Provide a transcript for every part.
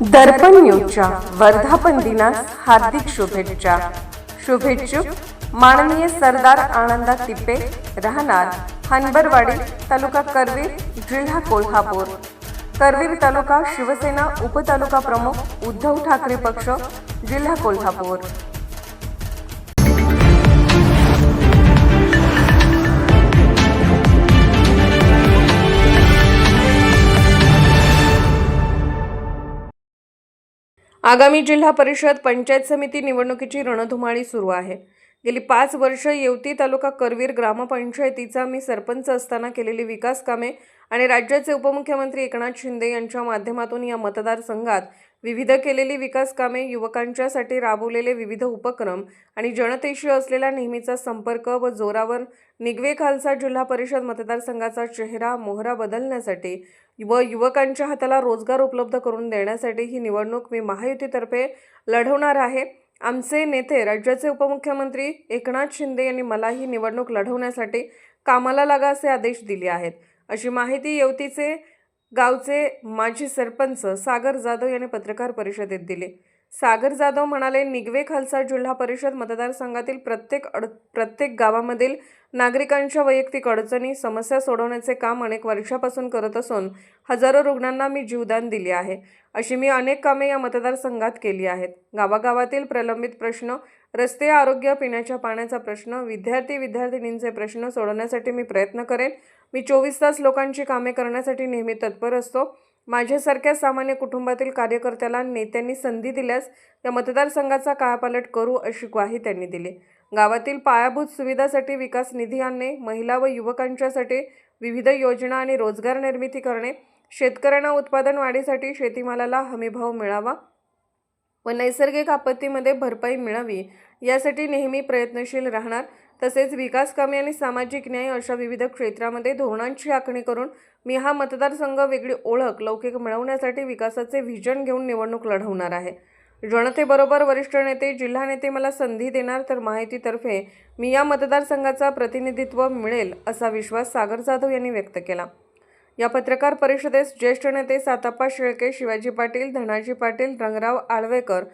दर्पण न्यूजच्या वर्धापन दिनास हार्दिक शुभेच्छा. शुभेच्छुक माननीय सरदार आनंदा तिप्पे राहणार हनबरवाडी तालुका करवीर जिल्हा कोल्हापूर. करवीर तालुका शिवसेना उपतालुका प्रमुख उद्धव ठाकरे पक्ष जिल्हा कोल्हापूर. आगामी जिल्हा परिषद पंचायत समिती निवडणुकीची रणधुमाळी सुरू आहे. गेली पाच वर्ष येवती तालुका करवीर ग्रामपंचायतीचा मी सरपंच असताना केलेली विकास कामे आणि राज्याचे उपमुख्यमंत्री एकनाथ शिंदे यांच्या माध्यमातून या मतदारसंघात विविध केलेली विकास कामे युवकांच्यासाठी राबवलेले विविध उपक्रम आणि जनतेशी असलेला नेहमीचा संपर्क व जोरावर निगवे खालसा जिल्हा परिषद मतदारसंघाचा चेहरा मोहरा बदलण्यासाठी व युवकांच्या हाताला रोजगार उपलब्ध करून देण्यासाठी ही निवडणूक मी महायुतीतर्फे लढवणार आहे. आमचे नेते राज्याचे उपमुख्यमंत्री एकनाथ शिंदे यांनी मला ही निवडणूक लढवण्यासाठी कामाला लागा असे आदेश दिले आहेत. अशी माहिती येवतीचे गावचे माजी सरपंच सागर जाधव यांनी पत्रकार परिषदेत दिले. सागर जाधव म्हणाले निगवे खालसा जिल्हा परिषद मतदारसंघातील प्रत्येक अड प्रत्येक गावामधील नागरिकांच्या वैयक्तिक अडचणी समस्या सोडवण्याचे काम अनेक वर्षापासून करत असून हजारो रुग्णांना मी जीवदान दिले आहे. अशी मी अनेक कामे या मतदारसंघात केली आहेत. गावागावातील प्रलंबित प्रश्न रस्ते आरोग्य पिण्याच्या पाण्याचा प्रश्न विद्यार्थी विद्यार्थिनींचे प्रश्न सोडवण्यासाठी मी प्रयत्न करेन. मी चोवीस तास लोकांची कामे करण्यासाठी नेहमी तत्पर असतो. माझ्यासारख्या सामान्य कुटुंबातील कार्यकर्त्याला नेत्यांनी संधी दिल्यास या मतदारसंघाचा कायापालट करू अशी ग्वाही त्यांनी दिली. गावातील पायाभूत सुविधासाठी विकास निधी आणणे महिला व युवकांच्यासाठी विविध योजना आणि रोजगार निर्मिती करणे शेतकऱ्यांना उत्पादन वाढीसाठी शेतीमालाला हमीभाव मिळावा व नैसर्गिक आपत्तीमध्ये भरपाई मिळावी यासाठी नेहमी प्रयत्नशील राहणार. तसेच विकास कामे आणि सामाजिक न्याय अशा विविध क्षेत्रामध्ये धोरणांची आखणी करून मी हा मतदारसंघ वेगळी ओळख लौकिक मिळवण्यासाठी विकासाचे व्हिजन घेऊन निवडणूक लढवणार आहे. जनतेबरोबर वरिष्ठ नेते जिल्हा नेते मला संधी देणार तर माहितीतर्फे मी या मतदारसंघाचा प्रतिनिधित्व मिळेल असा विश्वास सागर जाधव यांनी व्यक्त केला. या पत्रकार परिषदेस ज्येष्ठ नेते साताप्पा शेळके शिवाजी पाटील धनाजी पाटील रंगराव आळवेकर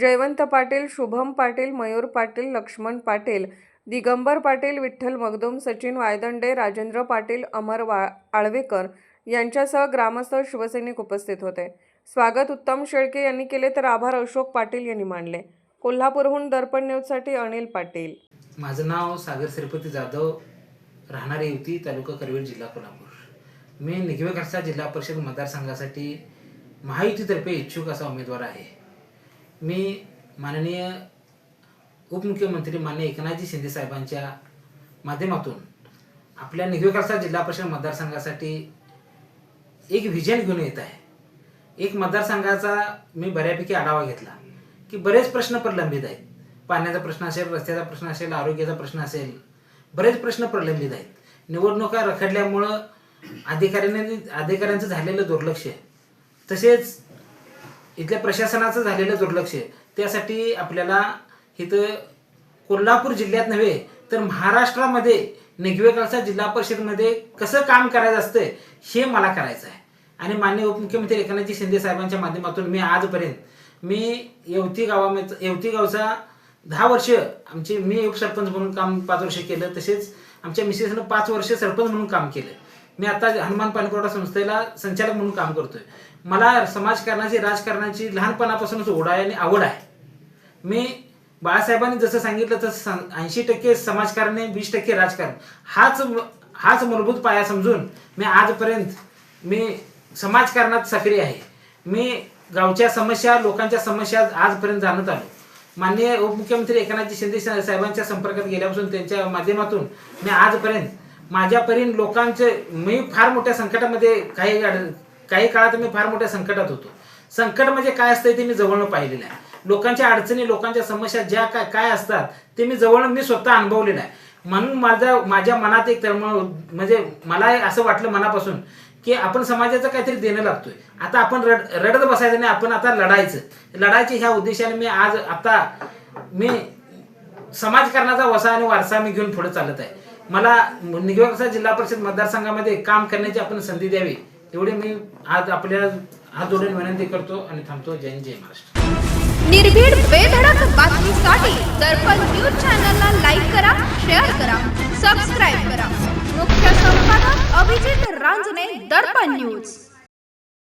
जयवंत पाटील शुभम पाटील मयूर पाटील लक्ष्मण पाटील दिगंबर पाटील विठ्ठल मगदूम सचिन वायदंडे राजेंद्र पाटील अमर वा आळवेकर यांच्यासह ग्रामस्थ शिवसैनिक उपस्थित होते. स्वागत उत्तम शेळके यांनी केले तर आभार अशोक पाटील यांनी मानले. कोल्हापूरहून दर्पण न्यूजसाठी अनिल पाटील. माझं नाव सागर श्रीपती जाधव. राहणारी युती तालुका करवीर जिल्हा कोल्हापूर. मी निगवे जिल्हा परिषद मतदारसंघासाठी महायुतीतर्फे इच्छुक असा उमेदवार आहे. मी माननीय उपमुख्यमंत्री मान्य एकनाथजी शिंदे साहेबांच्या माध्यमातून आपल्या निगवे जिल्हा परिषद मतदारसंघासाठी एक व्हिजन घेऊन येत आहे. एक मतदारसंघाचा मी बऱ्यापैकी आढावा घेतला की बरेच प्रश्न प्रलंबित आहेत. पाण्याचा प्रश्न असेल रस्त्याचा प्रश्न असेल आरोग्याचा प्रश्न असेल बरेच प्रश्न प्रलंबित आहेत. निवडणुका रखडल्यामुळं अधिकाऱ्यांनी अधिकाऱ्यांचं झालेलं दुर्लक्ष तसेच इथल्या प्रशासनाचं झालेलं दुर्लक्ष त्यासाठी आपल्याला इथं कोल्हापूर जिल्ह्यात नव्हे तर महाराष्ट्रामध्ये निगवे कळसा जिल्हा परिषदमध्ये कसं काम करायचं असतं हे मला करायचं आहे. आणि मान्य उपमुख्यमंत्री एकनाथजी शिंदे साहेबांच्या माध्यमातून मी आजपर्यंत मी येवती गावामध्ये येवती गावचा दहा वर्ष आमचे मी उपसरपंच म्हणून काम पाच वर्ष केलं तसेच आमच्या मिसेसनं पाच वर्ष सरपंच म्हणून काम केलं. मी आता हनुमान पाणीपुरवठा संस्थेला संचालक म्हणून काम करतोय. मला समाजकारणाची राजकारणाची लहानपणापासूनच ओढ आहे आणि आवड आहे. मी बाळासाहेबांनी जसं सांगितलं तसं ऐंशी टक्के समाजकारण वीस टक्के राजकारण. हाच हाच मूलभूत पाया समजून मी आजपर्यंत मी समाजकारणात सक्रिय आहे. मी गावच्या समस्या लोकांच्या समस्या आजपर्यंत जाणत आलो. माननीय उपमुख्यमंत्री एकनाथजी शिंदे साहेबांच्या संपर्कात गेल्यापासून त्यांच्या माध्यमातून मी आजपर्यंत माझ्या परीन लोकांचे मी फार मोठ्या संकटामध्ये काही अड- काही काळात मी फार मोठ्या संकटात होतो. संकट म्हणजे काय असतं ते मी जवळनं पाहिलेलं आहे. लोकांच्या अडचणी लोकांच्या समस्या ज्या काय काय असतात ते मी जवळ मी स्वतः अनुभवलेलं आहे. म्हणून माझा माझ्या मनात एक तळमळ म्हणजे मला असं वाटलं मनापासून की आपण समाजाचं काहीतरी देणं लागतोय. आता आपण रड रडत बसायचं नाही आपण आता लढायचं. लढायचे ह्या उद्देशाने मी आज आता मी समाजकारणाचा वसा आणि वारसा मी घेऊन पुढे चालत आहे. मला निगवेकसा जिल्हा परिषद मतदारसंघामध्ये काम करण्याची आपण संधी द्यावी एवढी मी आज आपल्या हात जोडून विनंती करतो आणि थांबतो. जय जय महाराष्ट्र. निर्भीड बेधडक बातमीसाठी दर्पण न्यूज चॅनलला लाईक करा शेअर करा सबस्क्राईब करा. मुख्य संपादक अभिजित रांजणे दर्पण न्यूज.